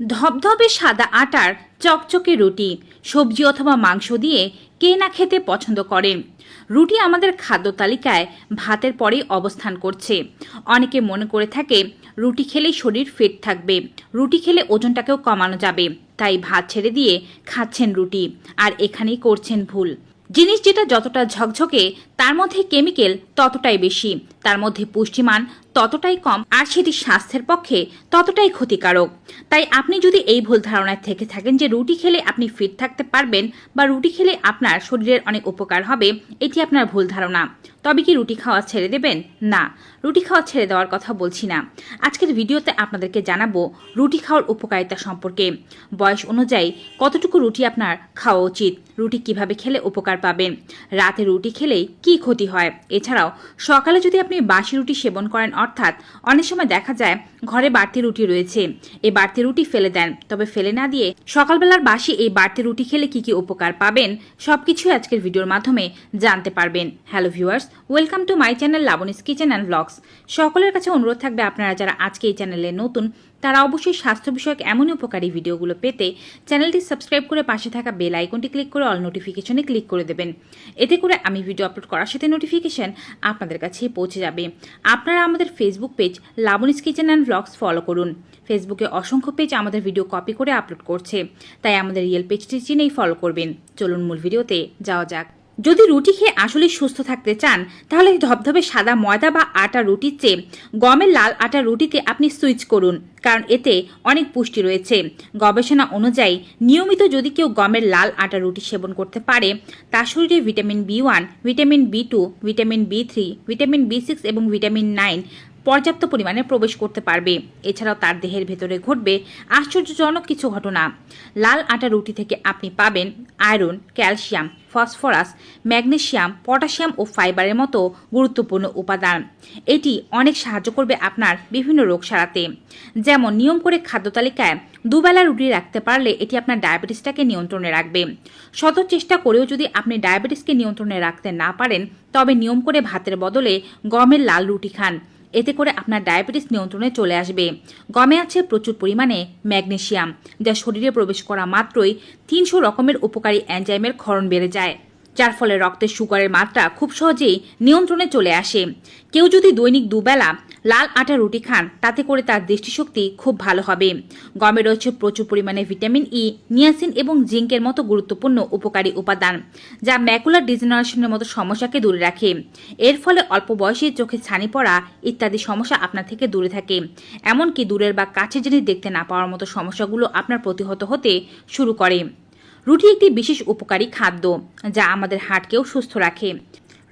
ধবধবে সাদা আটার চকচকে রুটি, সবজি অথবা মাংস দিয়ে কে না খেতে পছন্দ করেন রুটি আমাদের খাদ্য তালিকায় ভাতের পরেই অবস্থান করছে। অনেকে মনে করে থাকে, রুটি খেলেই শরীর ফিট থাকবে। রুটি খেলে ওজনটাকেও কমানো যাবে। তাই ভাত ছেড়ে দিয়ে খাচ্ছেন রুটি, আর এখানেই করছেন ভুল। জিনিস যেটা যতটা ঝকঝকে, তার মধ্যে কেমিক্যাল ততটাই বেশি। তার মধ্যে পুষ্টিমান ততটাই কম আর সেটি স্বাস্থ্যের পক্ষে ততটাই ক্ষতিকারক। তাই আপনি যদি এই ভুল ধারণায় থেকে থাকেন যে রুটি খেলে আপনি ফিট থাকতে পারবেন বা রুটি খেলে আপনার শরীরের অনেক উপকার হবে, এটি আপনার ভুল ধারণা। তবে কি রুটি খাওয়া ছেড়ে দেবেন? না, রুটি খাওয়া ছেড়ে দেওয়ার কথা বলছি না। আজকের ভিডিওতে আপনাদেরকে জানাব রুটি খাওয়ার উপকারিতা সম্পর্কে। বয়স অনুযায়ী কতটুকু রুটি আপনার খাওয়া উচিত, রুটি কীভাবে খেলে উপকার পাবেন রাতে রুটি খেলেই কি ক্ষতি হয়? এছাড়াও সকালে যদি আপনি বাসি রুটি সেবন করেন অর্থাৎ অনেক সময় দেখা যায় ঘরে বাড়তি রুটি রয়েছে। এই বাড়তি রুটি ফেলে দেন। তবে ফেলে না দিয়ে সকালবেলার বাসি এই বাড়তি রুটি খেলে কি কি উপকার পাবেন সবকিছু আজকের ভিডিওর মাধ্যমে জানতে পারবেন। Hello viewers, welcome to my channel Laboni's kitchen and blogs. সকলের কাছে অনুরোধ থাকবে আপনারা যারা আজকে এই চ্যানেলে নতুন তারা অবশ্যই স্বাস্থ্য বিষয়ক এমনই উপকারী ভিডিওগুলো পেতে চ্যানেলটি সাবস্ক্রাইব করে পাশে থাকা বেল আইকনটি ক্লিক করে অল নোটিফিকেশনে ক্লিক করে দেবেন। এতে করে আমি ভিডিও আপলোড করার সাথে নোটিফিকেশন আপনাদের কাছে পৌঁছে যাবে। আপনারা আমাদের Facebook page Laboni's kitchen and blogs follow করুন। ফেসবুকে অসংখ্য পেজ আমাদের ভিডিও কপি করে আপলোড করছে। তাই আমাদের রিয়েল পেজটি চিনেই ফলো করবেন। চলুন মূল ভিডিওতে যাওয়া যাক। যদি রুটি খেয়ে আসলে সুস্থ থাকতে চান, তাহলে ধবধবে সাদা ময়দা বা আটা রুটির চেয়ে গমের লাল আটা রুটিতে আপনি সুইচ করুন, কারণ এতে অনেক পুষ্টি রয়েছে। গবেষণা অনুযায়ী, নিয়মিত যদি কেউ গমের লাল আটা রুটি সেবন করতে পারে, তার শরীরে vitamin B one, vitamin B two, vitamin B three, vitamin B six এবং ভিটামিন নাইন পর্যাপ্ত পরিমাণে প্রবেশ করতে পারবে। এছাড়াও তার দেহের ভেতরে ঘটবে আশ্চর্যজনক কিছু ঘটনা। লাল আটা রুটি থেকে আপনি পাবেন iron, calcium, phosphorus magnesium potassium ও ফাইবারের মতো গুরুত্বপূর্ণ উপাদান। এটি অনেক সাহায্য করবে আপনার বিভিন্ন রোগ সারাতে। যেমন নিয়ম করে খাদ্য তালিকায় দুবেলা রুটি রাখতে পারলে এটি আপনার ডায়াবেটিসটাকে নিয়ন্ত্রণে রাখবে। শত চেষ্টা করেও যদি আপনি ডায়াবেটিসকে নিয়ন্ত্রণে রাখতে না পারেন, তবে নিয়ম করে ভাতের বদলে গমের লাল রুটি খান। এতে করে আপনার ডায়াবেটিস নিয়ন্ত্রণে চলে আসবে। গমে আছে প্রচুর পরিমাণে ম্যাগনেশিয়াম যা শরীরে প্রবেশ করা মাত্রই তিনশো রকমের উপকারী অ্যানজাইমের ক্ষরণ বেড়ে যায়, যার ফলে রক্তের সুগারের মাত্রা খুব সহজেই নিয়ন্ত্রণে চলে আসে। কেউ যদি দৈনিক দুবেলা লাল আটা রুটি খান, তাতে করে তার দৃষ্টিশক্তি খুব ভালো হবে। গমে রয়েছে প্রচুর পরিমাণে ভিটামিন ই নিয়াসিন এবং জিঙ্কের মতো গুরুত্বপূর্ণ উপকারী উপাদান, যা ম্যাকুলার ডিজেনারেশনের মতো সমস্যাকে দূরে রাখে। এর ফলে অল্প বয়সে চোখে ছানি পড়া ইত্যাদি সমস্যা আপনার থেকে দূরে থাকে। এমনকি দূরের বা কাছে জিনিস দেখতে না পাওয়ার মতো সমস্যাগুলো আপনার প্রতিহত হতে শুরু করে। রুটি একটি বিশেষ উপকারী খাদ্য, যা আমাদের হার্টকেও সুস্থ রাখে।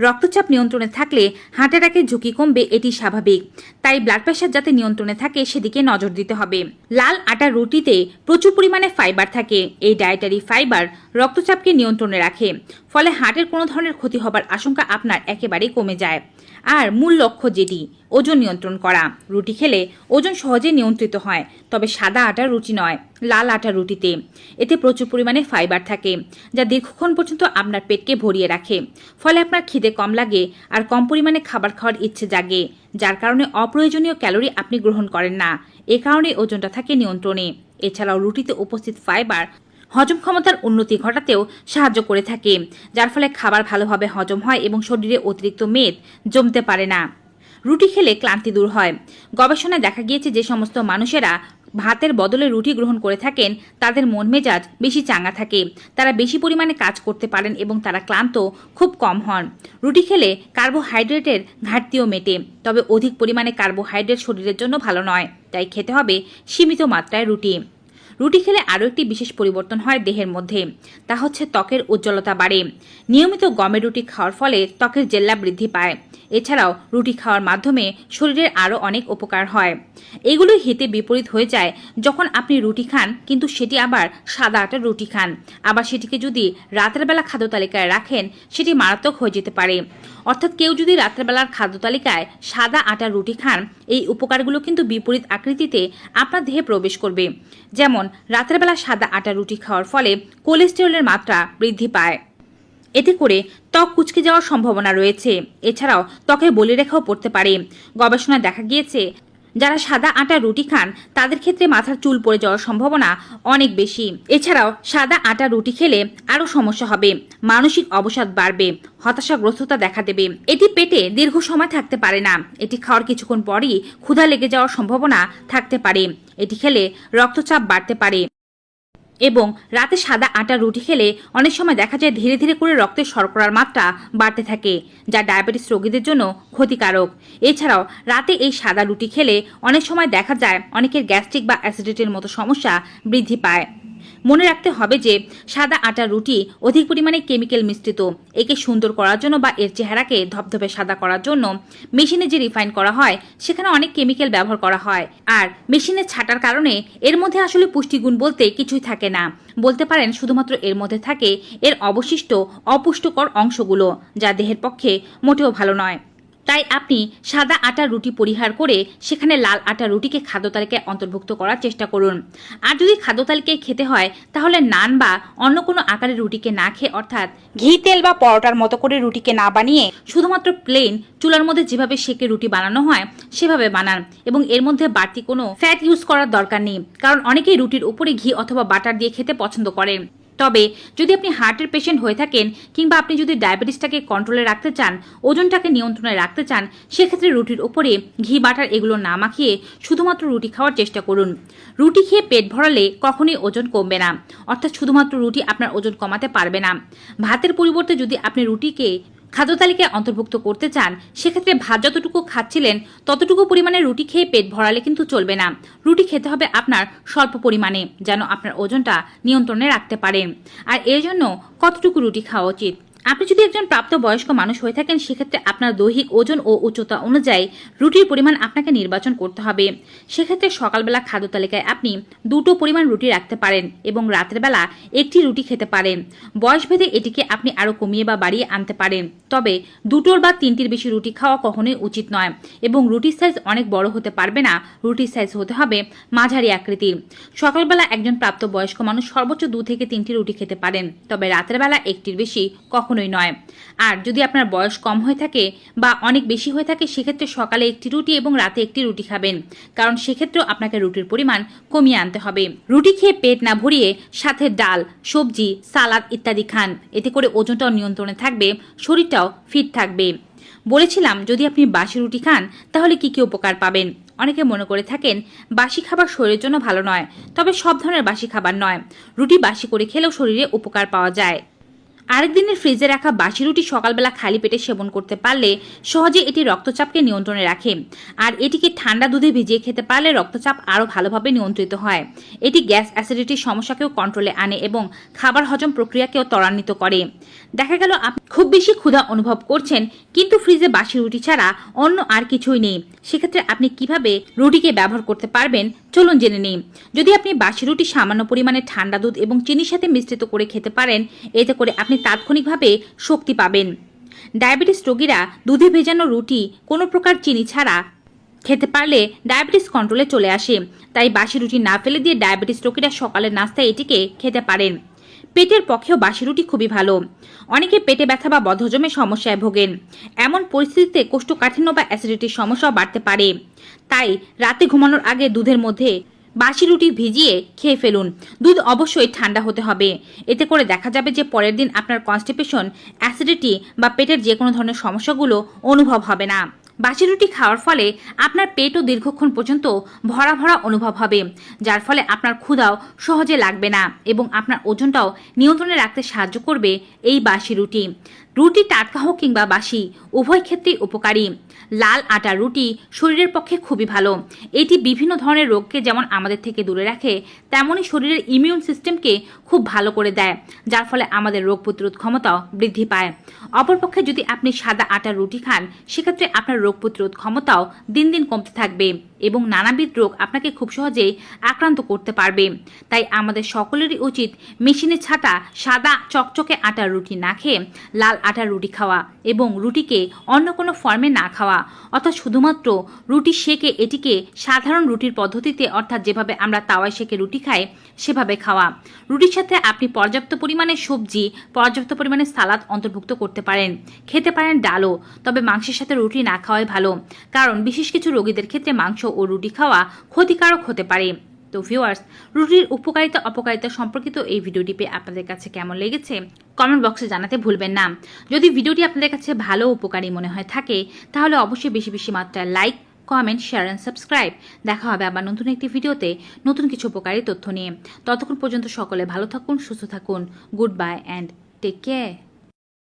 রক্তচাপ নিয়ন্ত্রণে থাকলে হার্ট অ্যাটাকের ঝুঁকি কমবে, এটি স্বাভাবিক। তাই ব্লাড প্রেশার যাতে নিয়ন্ত্রণে থাকে, সেদিকে নজর দিতে হবে। লাল আটার রুটিতে প্রচুর পরিমাণে ফাইবার থাকে। এই ডায়েটারি ফাইবার রক্তচাপকে নিয়ন্ত্রণে রাখে। ফলে হার্টের কোনো ধরনের ক্ষতি হবার আশঙ্কা আপনার একেবারেই কমে যায়। আর মূল লক্ষ্য যেটি, ওজন নিয়ন্ত্রণ করা। রুটি খেলে ওজন সহজে নিয়ন্ত্রিত হয়, তবে সাদা আটার রুটি নয়, লাল আটা রুটিতে। এতে প্রচুর পরিমাণে ফাইবার থাকে, যা দীর্ঘক্ষণ পর্যন্ত আপনার পেটকে ভরিয়ে রাখে। ফলে আপনার খিদে কম লাগে আর কম পরিমাণে খাবার খাওয়ার ইচ্ছে জাগে, যার কারণে অপ্রয়োজনীয় ক্যালোরি আপনি গ্রহণ করেন না। এ কারণে ওজনটা থাকে নিয়ন্ত্রণে। এছাড়াও রুটিতে উপস্থিত ফাইবার হজম ক্ষমতার উন্নতি ঘটাতেও সাহায্য করে থাকে, যার ফলে খাবার ভালোভাবে হজম হয় এবং শরীরে অতিরিক্ত মেদ জমতে পারে না। রুটি খেলে ক্লান্তি দূর হয়। গবেষণায় দেখা গিয়েছে যে সমস্ত মানুষেরা ভাতের বদলে রুটি গ্রহণ করে থাকেন, তাদের মন মেজাজ বেশি চাঙ্গা থাকে। তারা বেশি পরিমাণে কাজ করতে পারেন এবং তারা ক্লান্ত খুব কম হন। রুটি খেলে কার্বোহাইড্রেটের ঘাটতিও মেটে, তবে অধিক পরিমাণে কার্বোহাইড্রেট শরীরের জন্য ভালো নয়, তাই খেতে হবে সীমিত মাত্রায় রুটি। রুটি খেলে আরও একটি বিশেষ পরিবর্তন হয় দেহের মধ্যে। তা হচ্ছে ত্বকের উজ্জ্বলতা বাড়ে। নিয়মিত গমের রুটি খাওয়ার ফলে ত্বকের জেল্লা বৃদ্ধি পায়। এছাড়াও রুটি খাওয়ার মাধ্যমে শরীরের আরও অনেক উপকার হয়। এগুলো হিতে বিপরীত হয়ে যায় যখন আপনি রুটি খান, কিন্তু সেটি আবার সাদা আটার রুটি খান। আবার সেটিকে যদি রাতের বেলা খাদ্য তালিকায় রাখেন, সেটি মারাত্মক হয়ে যেতে পারে। অর্থাৎ কেউ যদি রাতের বেলার খাদ্য তালিকায় সাদা আটার রুটি খান, এই উপকারগুলো কিন্তু বিপরীত আকৃতিতে আপনার দেহে প্রবেশ করবে। যেমন রাতের বেলা সাদা আটা রুটি খাওয়ার ফলে কোলেস্টেরলের মাত্রা বৃদ্ধি পায়। এতে করে ত্বক কুচকে যাওয়ার সম্ভাবনা রয়েছে। এছাড়াও ত্বকে বলি রেখাও পড়তে পারে। গবেষণায় দেখা গিয়েছে, যারা সাদা আটা রুটি খান, তাদের ক্ষেত্রে মাথার চুল পড়ে যাওয়ার সম্ভাবনা অনেক বেশি। এছাড়াও সাদা আটা রুটি খেলে আরও সমস্যা হবে। মানসিক অবসাদ বাড়বে, হতাশাগ্রস্ততা দেখা দেবে। এটি পেটে দীর্ঘ সময় থাকতে পারে না। এটি খাওয়ার কিছুক্ষণ পরই ক্ষুধা লেগে যাওয়ার সম্ভাবনা থাকতে পারে। এটি খেলে রক্তচাপ বাড়তে পারে। এবং রাতে সাদা আটা রুটি খেলে অনেক সময় দেখা যায় ধীরে ধীরে করে রক্তের শর্করার মাত্রা বাড়তে থাকে, যা ডায়াবেটিস রোগীদের জন্য ক্ষতিকারক। এছাড়াও, রাতে এই সাদা রুটি খেলে অনেক সময় দেখা যায় অনেকের গ্যাস্ট্রিক বা অ্যাসিডিটির মতো সমস্যা বৃদ্ধি পায়। মনে রাখতে হবে যে, সাদা আটা রুটি অধিক পরিমাণে কেমিক্যাল মিশ্রিত। একে সুন্দর করার জন্য বা এর চেহারাকে ধপধপে সাদা করার জন্য মেশিনে যে রিফাইন করা হয়, সেখানে অনেক কেমিক্যাল ব্যবহার করা হয়। আর মেশিনে ছাটার কারণে এর মধ্যে আসলে পুষ্টিগুণ বলতে কিছুই থাকে না। বলতে পারেন, শুধুমাত্র এর মধ্যে থাকে এর অবশিষ্ট অপুষ্টকর অংশগুলো, যা দেহের পক্ষে মোটেও ভালো নয়। তাই আপনি সাদা আটা রুটি পরিহার করে সেখানে লাল আটা রুটিকে খাদ্য তালিকায় অন্তর্ভুক্ত করার চেষ্টা করুন। আর যদি খাদ্য তালিকায় খেতে হয়, তাহলে নান বা অন্য কোনো আকারের রুটিকে না খেয়ে, অর্থাৎ ঘি, তেল বা পরোটার মতো করে রুটিকে না বানিয়ে শুধুমাত্র প্লেন চুলার মধ্যে যেভাবে সেকে রুটি বানানো হয়, সেভাবে বানান। এবং এর মধ্যে বাড়তি কোনো ফ্যাট ইউজ করার দরকার নেই। কারণ অনেকেই রুটির উপরে ঘি অথবা বাটার দিয়ে খেতে পছন্দ করেন। তবে যদি আপনি হার্টের পেশেন্ট হয়ে থাকেন কিংবা আপনি যদি ডায়াবেটিসটাকে কন্ট্রোলে রাখতে চান, ওজনটাকে নিয়ন্ত্রণে রাখতে চান, সেক্ষেত্রে রুটির ওপরে ঘি, বাটার এগুলো না মাখিয়ে শুধুমাত্র রুটি খাওয়ার চেষ্টা করুন। রুটি খেয়ে পেট ভরালে কখনোই ওজন কমবে না। অর্থাৎ শুধুমাত্র রুটি আপনার ওজন কমাতে পারবে না। ভাতের পরিবর্তে যদি আপনি রুটিকে খাদ্য তালিকায় অন্তর্ভুক্ত করতে চান, সেক্ষেত্রে ভাত যতটুকু খাচ্ছিলেন, ততটুকু পরিমাণে রুটি খেয়ে পেট ভরালে কিন্তু চলবে না। রুটি খেতে হবে আপনার স্বল্প পরিমাণে, যেন আপনার ওজনটা নিয়ন্ত্রণে রাখতে পারেন। আর এর জন্য কতটুকু রুটি খাওয়া উচিত? আপনি যদি একজন প্রাপ্তবয়স্ক মানুষ হয়ে থাকেন, সেক্ষেত্রে আপনার দৈহিক ওজন ও উচ্চতা অনুযায়ী রুটির পরিমাণ আপনাকে নির্বাচন করতে হবে। সেক্ষেত্রে সকালবেলা খাদ্য তালিকায় আপনি দুটো পরিমাণ রুটি রাখতে পারেন এবং রাতের বেলা একটি রুটি খেতে পারেন। বয়সভেদে এটিকে আপনি আরও কমিয়ে বা বাড়িয়ে আনতে পারেন। তবে দুটোর বা তিনটির বেশি রুটি খাওয়া কখনোই উচিত নয় এবং রুটির সাইজ অনেক বড় হতে পারবে না। রুটির সাইজ হতে হবে মাঝারি আকৃতির। সকালবেলা একজন প্রাপ্তবয়স্ক মানুষ সর্বোচ্চ দু থেকে তিনটি রুটি খেতে পারেন, তবে রাতের বেলা একটির বেশি কখনোই নয়। আর যদি আপনার বয়স কম হয়ে থাকে বা অনেক বেশি হয়ে থাকে, সেক্ষেত্রে সকালে একটি রুটি এবং রাতে একটি রুটি খাবেন। কারণ সেক্ষেত্রেও আপনাকে রুটির পরিমাণ কমিয়ে আনতে হবে। রুটি খেয়ে পেট না ভরিয়ে সাথে ডাল, সবজি, সালাদ ইত্যাদি খান। এতে করে ওজনটাও নিয়ন্ত্রণে থাকবে, শরীরটাও ফিট থাকবে। বলেছিলাম, যদি আপনি বাসি রুটি খান, তাহলে কি কি উপকার পাবেন? অনেকে মনে করে থাকেন, বাসি খাবার শরীরের জন্য ভালো নয়। তবে সব ধরনের বাসি খাবার নয়। রুটি বাসি করে খেলেও শরীরে উপকার পাওয়া যায়। আরেকদিনের ফ্রিজে রাখা বাসি রুটি সকালবেলা খালি পেটে সেবন করতে পারলে সহজে এটি রক্তচাপকে নিয়ন্ত্রণে রাখে। আর এটিকে ঠান্ডা দুধে ভিজিয়ে খেতে পারলে রক্তচাপ আরও ভালোভাবে নিয়ন্ত্রিত হয়। এটি গ্যাস অ্যাসিডিটির সমস্যাকেও কন্ট্রোলে আনে এবং খাবার হজম প্রক্রিয়াকেও ত্বরান্বিত করে। দেখা গেল আপনি খুব বেশি ক্ষুধা অনুভব করছেন, কিন্তু ফ্রিজে বাসি রুটি ছাড়া অন্য আর কিছুই নেই। সেক্ষেত্রে আপনি কীভাবে রুটিকে ব্যবহার করতে পারবেন? চলুন জেনে নিই। যদি আপনি বাসি রুটি সামান্য পরিমাণে ঠান্ডা দুধ এবং চিনির সাথে মিশ্রিত করে খেতে পারেন, এতে করে আপনি তাৎক্ষণিকভাবে শক্তি পাবেন। ডায়াবেটিস রোগীরা দুধে ভেজানো রুটি কোনো প্রকার চিনি ছাড়া খেতে পারলে ডায়াবেটিস কন্ট্রোলে চলে আসে। তাই বাসি রুটি না ফেলে দিয়ে ডায়াবেটিস রোগীরা সকালের নাস্তায় এটিকে খেতে পারেন। পেটের পক্ষেও বাসি রুটি খুবই ভালো। অনেকে পেটে ব্যথা বা বদহজমের সমস্যায় ভোগেন। এমন পরিস্থিতিতে কোষ্ঠকাঠিন্য বা অ্যাসিডিটির সমস্যাও বাড়তে পারে। তাই রাতে ঘুমানোর আগে দুধের মধ্যে বাসি রুটি ভিজিয়ে খেয়ে ফেলুন। দুধ অবশ্যই ঠান্ডা হতে হবে। এতে করে দেখা যাবে যে পরের দিন আপনার কনস্টিপেশন, অ্যাসিডিটি বা পেটের যে কোনো ধরনের সমস্যাগুলো অনুভব হবে না। বাসি রুটি খাওয়ার ফলে আপনার পেটও দীর্ঘক্ষণ পর্যন্ত ভরা ভরা অনুভব হবে, যার ফলে আপনার ক্ষুধাও সহজে লাগবে না এবং আপনার ওজনটাও নিয়ন্ত্রণে রাখতে সাহায্য করবে এই বাসি রুটি। রুটি টাটকা হোক কিংবা বাসি, উভয় ক্ষেত্রেই উপকারী। লাল আটা রুটি শরীরের পক্ষে খুবই ভালো। এটি বিভিন্ন ধরনের রোগকে যেমন আমাদের থেকে দূরে রাখে তেমনই শরীরের ইমিউন সিস্টেমকে খুব ভালো করে দেয়, যার ফলে আমাদের রোগ প্রতিরোধ ক্ষমতাও বৃদ্ধি পায়। অপরপক্ষে যদি আপনি সাদা আটার রুটি খান, সেক্ষেত্রে আপনার রোগ প্রতিরোধ ক্ষমতাও দিন দিন কমতে থাকবে। এবং নানাবিধ রোগ আপনাকে খুব সহজেই আক্রান্ত করতে পারবে। তাই আমাদের সকলেরই উচিত মেশিনে ছাটা সাদা চকচকে আটার রুটি না খেয়ে লাল আটার রুটি খাওয়া এবং রুটিকে অন্য কোনো ফর্মে না খাওয়া। অর্থাৎ শুধুমাত্র রুটি সেকে এটিকে সাধারণ রুটির পদ্ধতিতে, অর্থাৎ যেভাবে আমরা তাওয়ায় সেকে রুটি খাই, সেভাবে খাওয়া। রুটির সাথে আপনি পর্যাপ্ত পরিমাণে সবজি, পর্যাপ্ত পরিমাণে সালাদ অন্তর্ভুক্ত করতে পারেন। খেতে পারেন ডালও, তবে মাংসের সাথে রুটি না খাওয়াই ভালো। কারণ বিশেষ কিছু রোগীদের ক্ষেত্রে মাংস ও রুটি খাওয়া ক্ষতিকারক হতে পারে। তো ভিউয়ার্স রুটির উপকারিতা, অপকারিতা সম্পর্কিত এই ভিডিওটি পেয়ে আপনাদের কাছে কেমন লেগেছে কমেন্ট বক্সে জানাতে ভুলবেন না। যদি ভিডিওটি আপনাদের কাছে ভালো উপকারী মনে হয় থাকে, তাহলে অবশ্যই বেশি বেশি মাত্রায় like comment share and subscribe দেখা হবে আবার নতুন একটি ভিডিওতে নতুন কিছু উপকারী তথ্য নিয়ে। ততক্ষণ পর্যন্ত সকলে ভালো থাকুন, সুস্থ থাকুন। Goodbye and take care